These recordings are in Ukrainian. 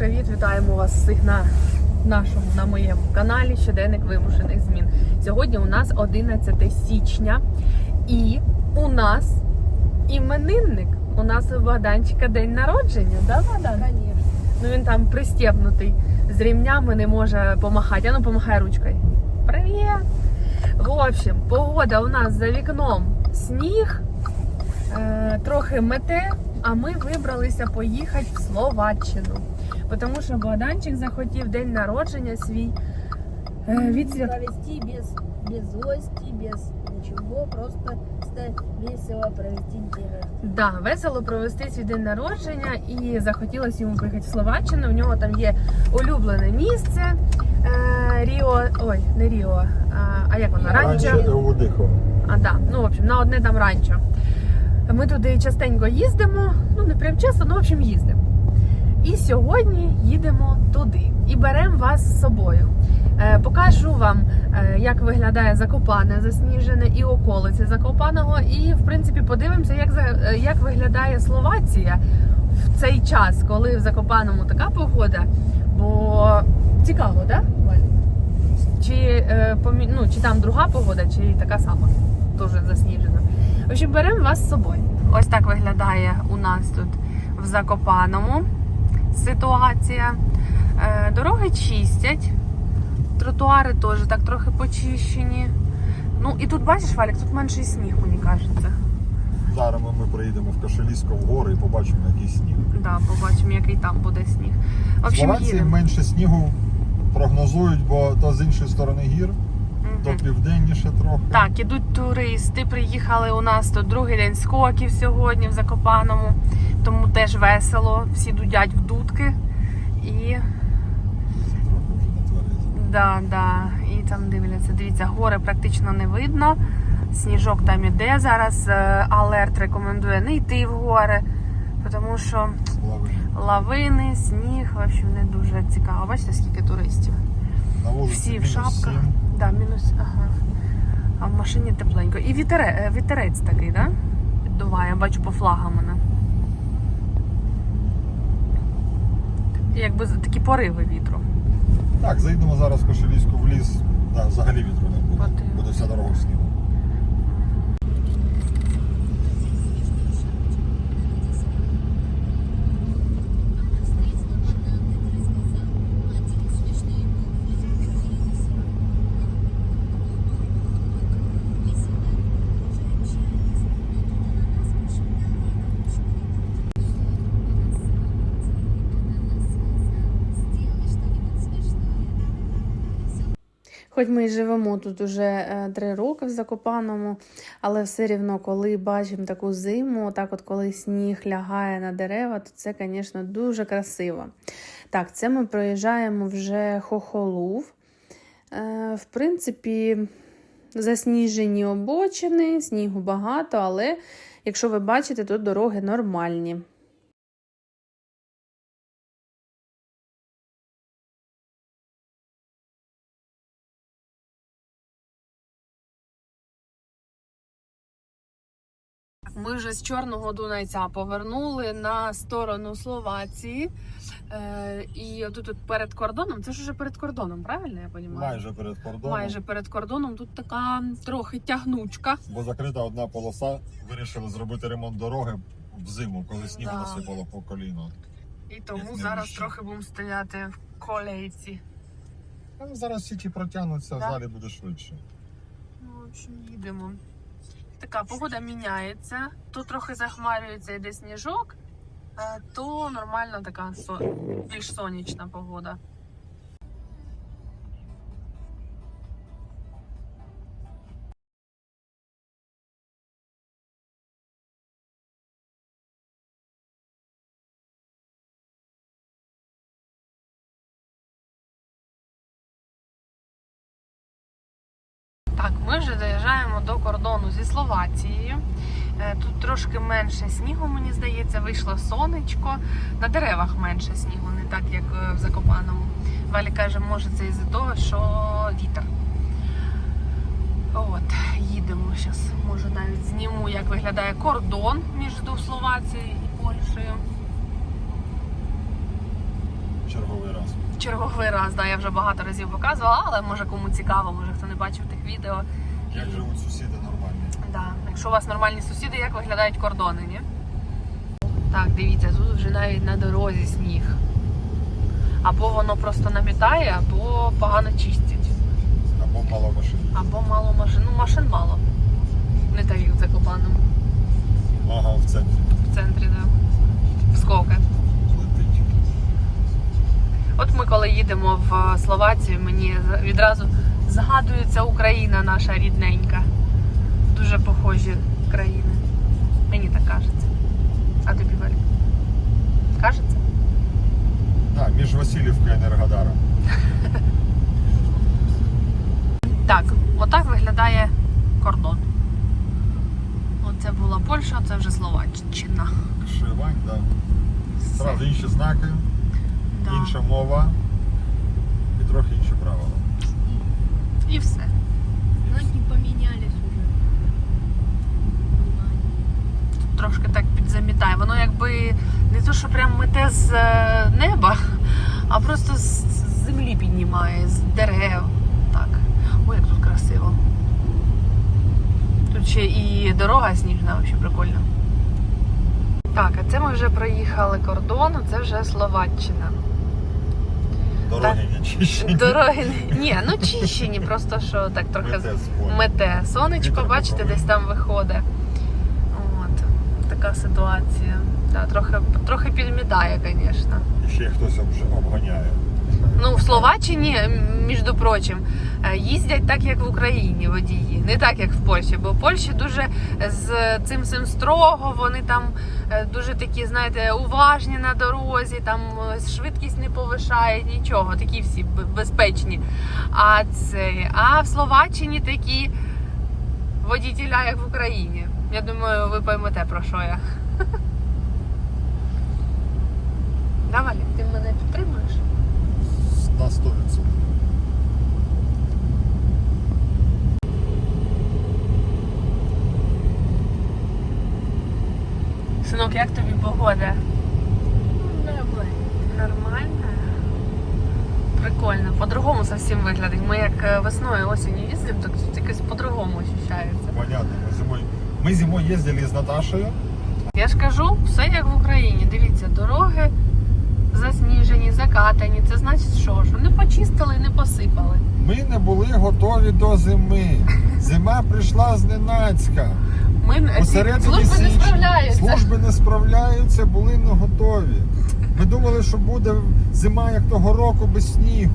привіт! Вітаємо вас всіх на нашому на моєму каналі Щоденник вимушених змін. Сьогодні у нас 11 січня, і у нас іменинник. У нас у Богданчика день народження, да, Богдан? Конечно. Ну він там пристебнутий з рівнями, не може помахати. А ну помахай ручкою. Привіт! В общем, погода у нас за вікном сніг, е, трохи мете, а ми вибралися поїхати в Словаччину. Тому що Богданчик захотів день народження свій е, відсвят... Провести без, без злости, без ничего, просто весело провести день. Да, весело провести свій день народження і захотілося йому поїхати в Словаччину. В нього там є улюблене місце. Е, Ріо, ой, не Ріо, а, як воно? Ранчо. Удихова. А, да. Ну, в общем, на одне там ранчо. Ми туди частенько їздимо. Ну, не прям часто, ну, в общем, їздимо. І сьогодні їдемо туди і беремо вас з собою. Е, покажу вам, е, як виглядає Закопане засніжене і околиці Закопаного. І, в принципі, подивимося, як, е, як виглядає Словація в цей час, коли в Закопаному така погода. Бо цікаво. Да, Валь? Чи, ну, чи там друга погода, чи така сама, теж засніжена. В беремо вас з собою. Ось так виглядає у нас тут в Закопаному ситуація. Е, Дороги чистять, тротуари теж так трохи почищені. Ну і тут бачиш, Валік, тут менший сніг, мені кажеться. Зараз ми, приїдемо в Кашелісько в гори і побачимо, який сніг. Да, побачимо, який там буде сніг. В В общем, Словації їдемо. менше снігу прогнозують, бо то з іншої сторони гір, то південніше трохи. Так, ідуть туристи, приїхали у нас тут другий день скоків сьогодні в Закопаному, тому теж весело, всі дудять в дудки. І да, да, і там дивляться. Дивіться, гори практично не видно. Сніжок там іде. Зараз е, алерт рекомендує не йти в гори, тому що Лавини. лавини, сніг, в общем, не дуже цікаво. Бачите, скільки туристів? На Всі в шапках. сім. Да, мінус. Ага. А в машині тепленько. І вітере, вітерець такий, да? Піддуває, бачу по флагам мене. Якби такі пориви вітру. Так, заїдемо зараз в Кошелівську в ліс. Да, взагалі вітру не буде. Буде вся дорога в снігу. Хоч ми і живемо тут уже е, три роки в Закопаному, але все рівно, коли бачимо таку зиму, так от коли сніг лягає на дерева, то це, звісно, дуже красиво. Так, це ми проїжджаємо вже Хохолув. Е, В принципі, засніжені обочини, снігу багато, але якщо ви бачите, то дороги нормальні. Ми вже з Чорного Дунайця повернули на сторону Словації. Е, і тут, тут перед кордоном, це ж уже перед кордоном, правильно я розумію? Майже перед кордоном. Майже перед кордоном тут така трохи тягнучка. Бо закрита одна полоса, вирішили зробити ремонт дороги в зиму, коли сніг Да. насипало по коліно. І тому зараз трохи будемо стояти в колейці. Ну, зараз всі ті протягнуться, Да. в залі буде швидше. Ну, в общем, їдемо. Така погода міняється. То трохи захмарюється, йде сніжок, е, то нормальна така більш сонячна погода. До кордону зі Словацією. Е, Тут трошки менше снігу, мені здається, вийшло сонечко. На деревах менше снігу, не так як е, в Закопаному. Валі каже, може це із-за того, що вітер. От, їдемо зараз. Може навіть зніму, як виглядає кордон між Словацією і Польщею. Зараз черговий раз. Да, я вже багато разів показувала, але може кому цікаво, може хто не бачив тих відео. Як живуть сусіди нормальні. Да. Якщо у вас нормальні сусіди, як виглядають кордони, ні? Так, дивіться, тут вже навіть на дорозі сніг. Або воно просто намітає, або погано чистять. Або мало машин. Або мало машин. Ну, машин мало. Не так, як в Закопаному. Ага, в центрі В центрі, да. В Скоке. летить. От ми коли їдемо в Словацію, мені відразу згадується Україна наша рідненька. Дуже похожі країни. Мені так кажеться. А тобі Валь? Кажеться? Так, між Васильівкою і Енергодаром. Так, отак виглядає кордон. Оце була Польща, це вже Словаччина. Шивань, так. Да. Сразу інші знаки, Да. інша мова і трохи інші правила. І все. Ноги поменялись уже. Трошки так підзамітає. Воно якби не то, що прям мете з е, неба, а просто з землі піднімає, з дерев. Так. Ой, як тут красиво. Тут ще і дорога сніжна, взагалі прикольно. Так, а це ми вже проїхали кордон, це вже Словаччина. Дороги не чищені. Дороги. Ні, ну чищені, просто що так трохи Мете мете. Сонечко, бачите, десь там виходить. От, така ситуація. Да, трохи, трохи підмітає, звісно. І ще хтось обганяє. Ну, в Словаччині, між прочим, е, їздять так, як в Україні водії, не так, як в Польщі. Бо в Польщі дуже з цим всім строго, вони там дуже такі, знаєте, уважні на дорозі, там е, швидкість не повишають, нічого, такі всі безпечні. А це, а в Словаччині такі водітеля, як в Україні. Я думаю, ви поймете про що я. Давай, ти мене підтримуєш? На 100%. Синок, як тобі погода? Нормально. Нормально. Прикольно. По-другому зовсім виглядить. Ми як е, весною осінню їздимо, так тут якось по-другому ощущається. Понятно. Ми зимою, ми зимою їздили з Наташею. Я ж кажу, все як в Україні. Дивіться, дороги засніжені, закатані. Це значить що? Що не почистили і не посипали. Ми не були готові до зими. Зима прийшла зненацька. Ми Посередині служби не січня справляються. Служби не справляються, були не готові. Ми думали, що буде зима як того року без снігу.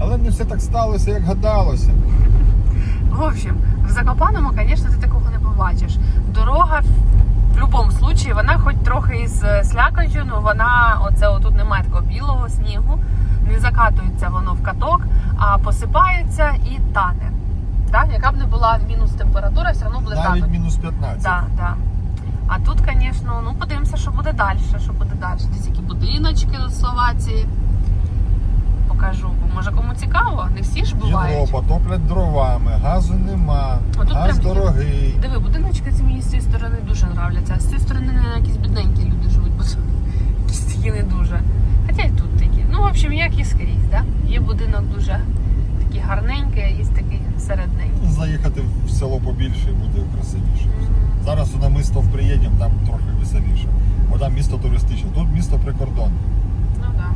Але не все так сталося, як гадалося. В общем, в Закопаному, звісно, ти такого не побачиш. Дорога в будь-якому випадку, вона хоч трохи із е, слякотю, ну вона оце отут немає такого білого снігу, не закатується воно в каток, а посипається і тане. Так? Яка б не була мінус температура, все одно буде Навіть тане. мінус 15. Да, да. А тут, звісно, ну подивимося, що буде далі. Що буде далі. Десь які будиночки в Словації. Покажу. Бо може кому цікаво, не всі ж бувають. Європа топлять дровами, газу нема, А тут газ прям є. дорогий. Диви, будиночки ці мені з цієї сторони дуже нравляться, а з цієї сторони не якісь бідненькі люди живуть, бо якісь такі не дуже. Хоча й тут такі. Ну, в общем, як і скрізь, да? Є будинок дуже такий гарненькі, а є такі середненькі. Заїхати в село побільше і буде красивіше. Зараз на місто в приїдемо, там трохи веселіше. Бо там місто туристичне, тут місто прикордонне. Ну так. Да.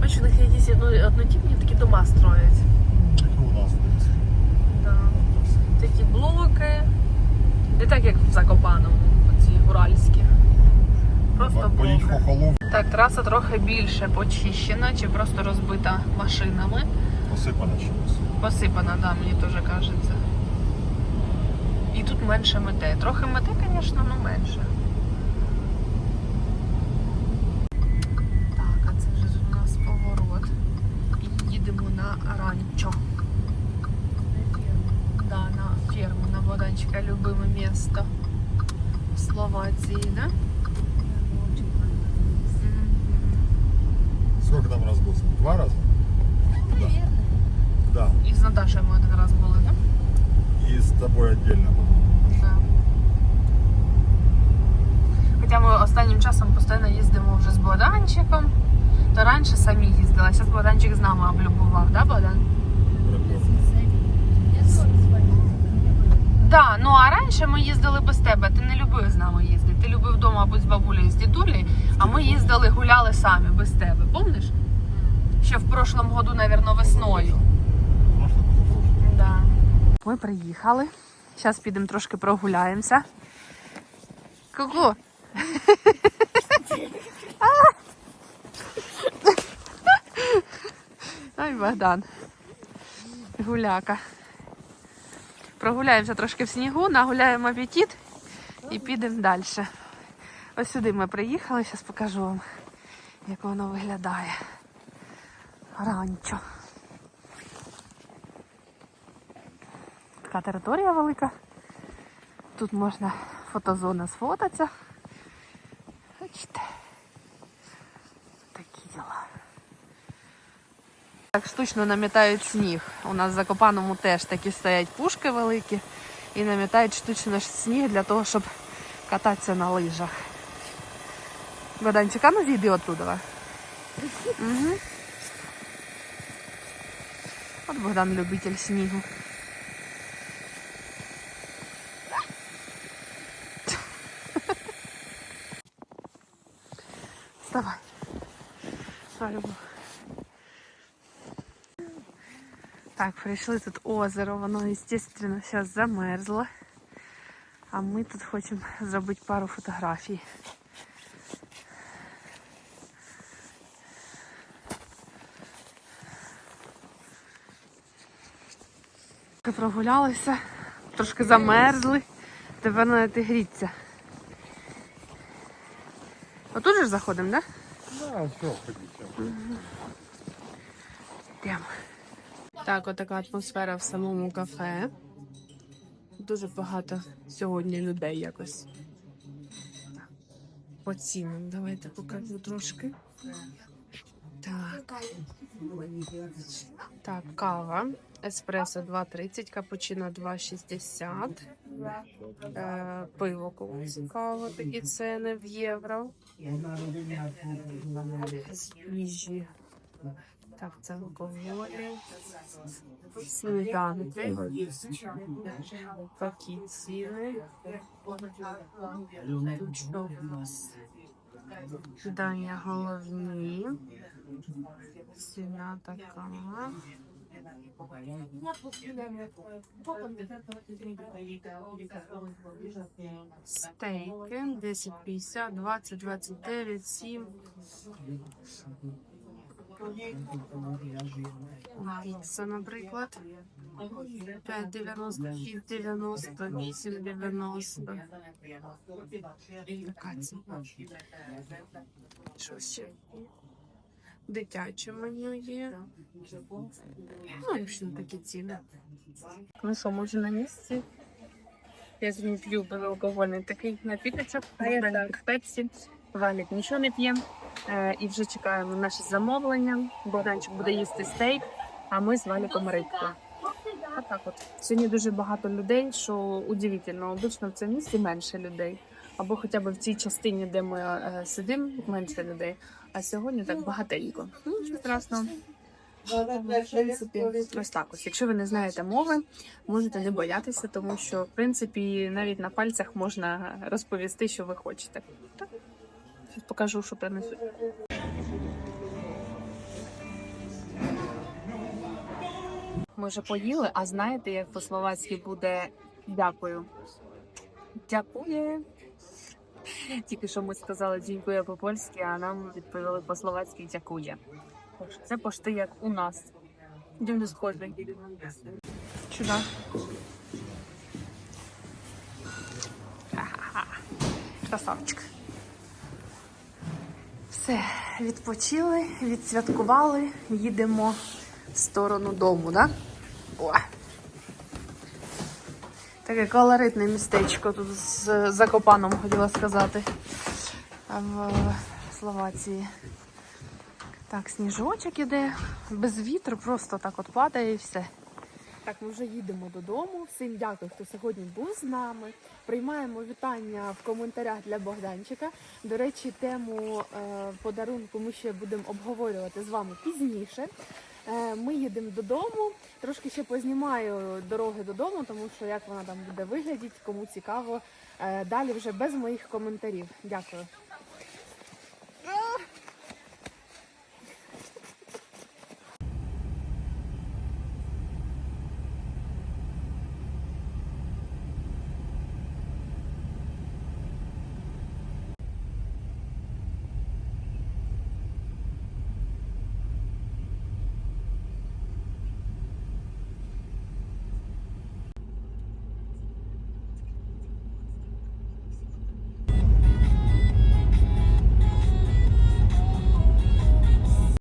Бачу, у них якісь одно- однотипні такі дома строять. Як і у нас десь. Да. Такі блоки. Не так, як в Закопаному, оці уральські. Просто Поїдь блоки. хохолов, Так, траса трохи більше почищена чи просто розбита машинами. посипана чимось. Посипана, да, мені теж кажеться. І тут менше мете. Трохи мете, звісно, але менше. Так, а це вже у нас поворот. І їдемо на ранчо. Да, на ферму, на Богданчика, любиме місто в Словації, да? Скільки там раз був? Два рази? Наверное. Да. І з Наташею ми один раз були, да? і з тобою віддільно. Да. Хоча ми останнім часом постійно їздимо вже з Богданчиком, то раніше самі їздили, а зараз Богданчик з нами облюбував, да, Богдан? Я Да, ну а раніше ми їздили без тебе. Ти не любив з нами їздити. Ти любив вдома або з бабулею, з дідулею, а ми їздили, гуляли самі без тебе. Помниш? Ще в прошлому году, мабуть, весною. Да. Ми приїхали. Зараз підемо трошки прогуляємося. Ку-ку. Ай, Богдан. Гуляка. Прогуляємося трошки в снігу, нагуляємо апетит і підемо далі. Ось сюди ми приїхали, зараз покажу вам, як воно виглядає. Ранчо. Така територія велика. Тут можна фотозона сфотатися. Бачите. Такі діла. Так штучно намітають сніг. У нас в Закопаному теж такі стоять пушки великі і намітають штучно сніг для того, щоб кататися на лижах. Богданчик, а ну зійди оттуда. Угу. От Богдан любитель снігу. Прийшли тут озеро, воно, естественно, зараз замерзло. А ми тут хочемо зробити пару фотографій. Прогулялися, трошки замерзли. Тепер треба йти гріться. Отут же ж заходимо, так? Да? Да, все, ходіть. Йдемо. Так, отака атмосфера в самому кафе. Дуже багато сьогодні людей якось. По цінам. Давайте покажу трошки. Так. Так, кава. Еспресо 2,30, капучино 2,60. Е, пиво кому цікаво, такі ціни в євро. Їжі. Так, це алкоголі. Сніданки. Такі ціни. Тут у нас? Дання головні. Ціна така. Стейки 10,50, 20, 29, 7. Піца, наприклад. 5,90, 6,90, 8,90. Така ціна. Що ще? Дитяче меню є. Ну, общем, такі ціни. Ну що, ми вже на місці. Я сьогодні п'ю безалкогольний такий напіточок. Пепсі. Валік нічого не п'ємо. Е, і вже чекаємо наше замовлення. Богданчик буде їсти стейк, а ми з Валіком рибку. А так от. Сьогодні дуже багато людей, що удивительно, обично в цьому місці менше людей. Або хоча б в цій частині, де ми е, сидимо, менше людей. А сьогодні так багатенько. Ну, нічого страшного. В принципі, ось так ось. Якщо ви не знаєте мови, можете не боятися, тому що в принципі навіть на пальцях можна розповісти, що ви хочете. Так, Щас покажу, що принесуть. Ми вже поїли, а знаєте, як по-словацьки буде дякую. Дякує. Тільки що ми сказали дякує по-польськи, а нам відповіли по-словацьки дякує. Це пошти як у нас. Дуже схожий. Ага. Красавчик. Все, відпочили, відсвяткували, їдемо в сторону дому, так? Да? Таке колоритне містечко тут з Закопаном, хотіла сказати. В Словації. Так, сніжочок іде, без вітру, просто так от падає і все. Так, ми вже їдемо додому. Всім дякую, хто сьогодні був з нами. Приймаємо вітання в коментарях для Богданчика. До речі, тему е, подарунку ми ще будемо обговорювати з вами пізніше. Е, ми їдемо додому. Трошки ще познімаю дороги додому, тому що як вона там буде виглядіти, кому цікаво. Е, далі вже без моїх коментарів. Дякую.